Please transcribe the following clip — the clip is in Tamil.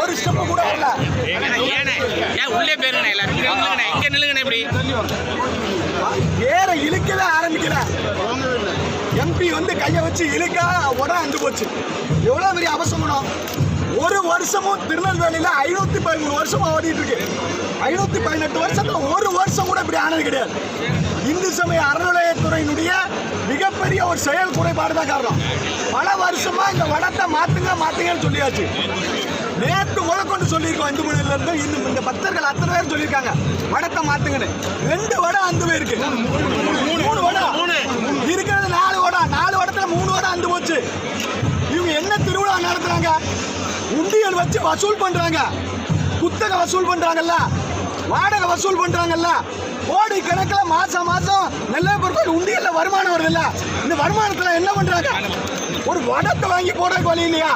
ஒரு ஸ்டெப்பு கூட வரல. ஏன் உள்ளே பேருங்கண்ணே எல்லாரும்? இங்க நில்லுங்கண்ணே இங்க நில்லுங்கண்ணே இப்படி. ஏற இழுக்கவே ஆரம்பிக்கல. எம்பி வந்து கையை வச்சு இழுக்க உடனே அந்து போச்சு. எவ்வளோ பெரிய அவசரம் ஒரு வருஷமும் திருநெல்வேலியில் ஐநூற்றி பதிமூணு வருஷமாக ஓடிட்டு இருக்கு. ஐநூற்றி பதினெட்டு வருஷத்தில் ஒரு வருஷம் கூட இப்படி ஆனது கிடையாது. இந்து சமய அறநிலையத்துறையினுடைய மிகப்பெரிய ஒரு செயல் குறைபாடு தான் காரணம். பல வருஷமாக இந்த வடத்தை மாற்றுங்க மாற்றுங்கன்னு சொல்லியாச்சு. சொல்லியிருக்கோம் இந்து மொழியில இருந்து. இன்னும் இந்த பக்தர்கள் அத்தனை பேர் சொல்லியிருக்காங்க. வடத்தை மாத்துங்கன்னு. ரெண்டு வடம் அந்த இருக்கு மூணு வடம் இருக்கிறது நாலு வடம் நாலு வடத்துல மூணு வடம் அந்து போச்சு. இவங்க என்ன திருவிழா நடத்துறாங்க? உண்டியல் வச்சு வசூல் பண்றாங்க. குத்தகை வசூல் பண்றாங்கல்ல. வாடகை வசூல் பண்றாங்கல்ல. கோடி கணக்கில் மாசம் மாசம் நெல்லை பொருட்கள் உண்டியல்ல வருமானம் வருதுல்ல. இந்த வருமானத்துல என்ன பண்றாங்க? ஒரு வடத்தை வாங்கி போடுறதுக்கு வழி இல்லையா?